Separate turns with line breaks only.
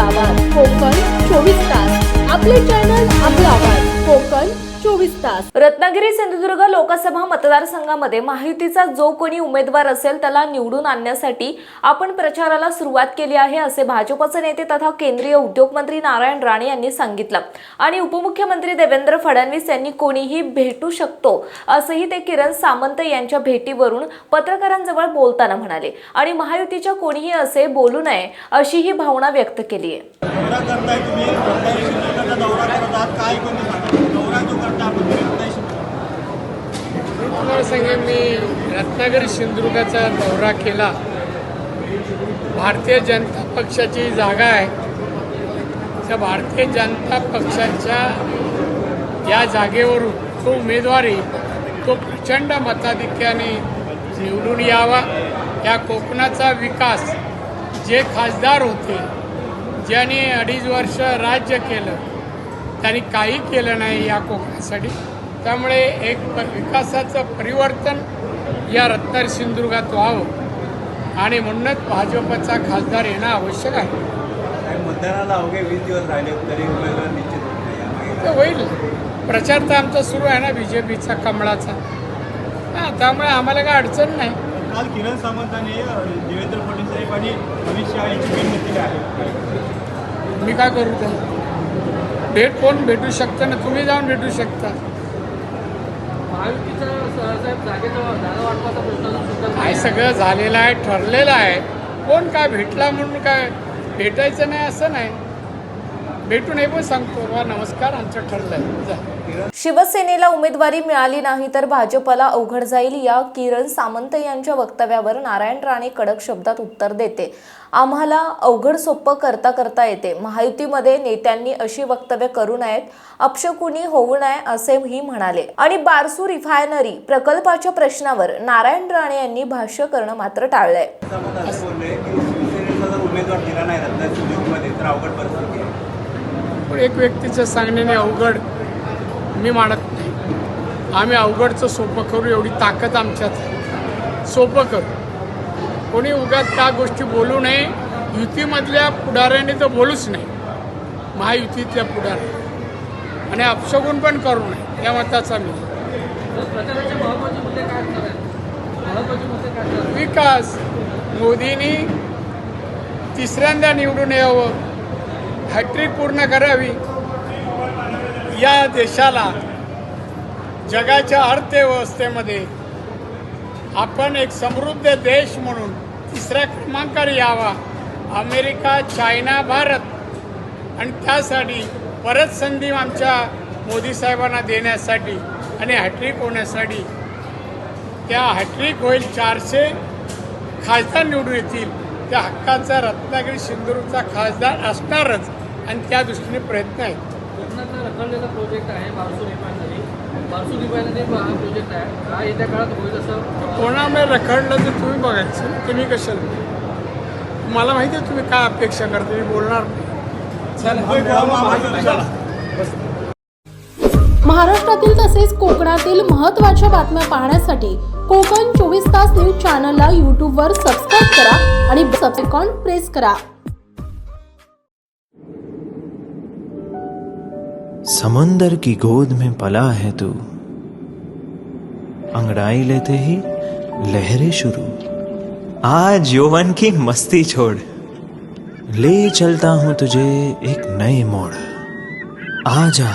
आवाज. कोकण चोवीस तास. आपले चॅनल आपला आवाज. कोकण तास.
रत्नागिरी सिंधुदुर्ग लोकसभा मतदारसंघामध्ये महायुतीचा जो कोणी उमेदवार असेल त्याला निवडून आणण्यासाठी आपण प्रचाराला सुरुवात केली आहे असे भाजपचे नेते तथा केंद्रीय उद्योग मंत्री नारायण राणे यांनी सांगितलं. आणि उपमुख्यमंत्री देवेंद्र फडणवीस यांनी कोणीही भेटू शकतो असंही ते किरण सामंत यांच्या भेटीवरून पत्रकारांजवळ बोलताना म्हणाले. आणि महायुतीच्या कोणीही असे बोलू नये अशीही भावना व्यक्त केली आहे.
तुम्हाला सांगेन मी रत्नागिरी सिंधुदुर्गाचा दौरा केला. भारतीय जनता पक्षाची जागा आहे. त्या भारतीय जनता पक्षाच्या या जागेवरून तो उमेदवारी तो प्रचंड मताधिक्याने निवडून यावा. या कोकणाचा विकास जे खासदार होते ज्यांनी अडीच वर्ष राज्य केलं त्यांनी काही केलं नाही या कोकणासाठी. त्यामुळे एक विकासाचं परिवर्तन या रत्नागिरी सिंधुदुर्गात व्हावं. आणि म्हणूनच भाजपचा खासदार येणं आवश्यक आहे.
मतदानाला अवघे वीस दिवस राहिले तरी उमेदवार निश्चित
होईल. प्रचार तर आमचा सुरू आहे ना बी जे पीचा कमळाचा. हां त्यामुळे आम्हाला काय अडचण नाही.
काल किरण सामंतांनी देवेंद्र फडणवीस साहेब आणि अमित शहा यांची भेट घेतलेली आहे.
मी काय करू ते भेट कोण भेटू शकतं ना? तुम्ही जाऊन भेटू शकता. काय सगळं झालेलं आहे ठरलेलं आहे. कोण काय भेटला म्हणून काय? भेटायचं नाही असं नाही. भेटून हे पण सांगतो बा नमस्कार आमचं ठरलं आहे जा.
शिवसेनेला उमेदवारी मिळाली नाही तर भाजपला अवघड जाईल या किरण सामंत यांच्या वक्तव्यावर नारायण राणे कडक शब्दात उत्तर देते. आम्हाला अवघड सोपं करता करता येते. महायुतीमध्ये नेत्यांनी अशी वक्तव्य करू नयेत. अपशकुनी होऊ नये असेही म्हणाले. आणि बारसू रिफायनरी प्रकल्पाच्या प्रश्नावर नारायण राणे यांनी भाष्य करणं मात्र टाळलंय.
पण एक व्यक्तीचं सांगण्याने अवघड मी मानत नाही. आम्ही अवघडचं सोपं करू एवढी ताकद आमच्यात सोपं करू. कोणी उगाच त्या गोष्टी बोलू नये. युतीमधल्या पुढाऱ्याने तर बोलूच नाही महायुतीतल्या पुढाऱ्या आणि अपशगुन पण करू नये या मताचा मी. विकास. मोदींनी तिसऱ्यांदा निवडून यावं. हॅट्रिक पूर्ण करावी. या देशाला जगाच्या अर्थव्यवस्थेमध्ये आपण एक समृद्ध देश म्हणून तिसऱ्या क्रमांकावर यावा. America China Bharat. आणि त्यासाठी परत संधी आमच्या मोदी साहेबांना देण्यासाठी आणि हॅट्रिक होण्यासाठी. त्या हॅट्रिक होईल चारशे खासदार निवडून येतील. त्या हक्काचा रत्नागिरी सिंधुदुर्गचा खासदार असणारच आणि त्या दृष्टीने प्रयत्न आहेत.
रखडलेला प्रोजेक्ट आहे बारसू रिफायनरी बारसू रिफायनरी हा प्रोजेक्ट आहे. हा येत्या काळात होईल असं
कोणामुळे रखडलं तर तुम्ही बघायचं. तुम्ही कशाला? मला माहिती आहे तुम्ही काय अपेक्षा करता मी बोलणार नाही.
महाराष्ट्रातील तसेच कोकणातील महत्त्वाच्या बातम्या पाहण्यासाठी कोकण चोवीस तास न्यूज़ चॅनलला यूट्यूबवर सबस्क्राईब करा आणि सबसेकॉन प्रेस करा.
समंदर की गोद में पला है तू। अंगड़ाई लेते ही लहरें शुरू। आज यौवन की मस्ती छोड़। ले चलता हूँ तुझे एक नए मोड़। आजा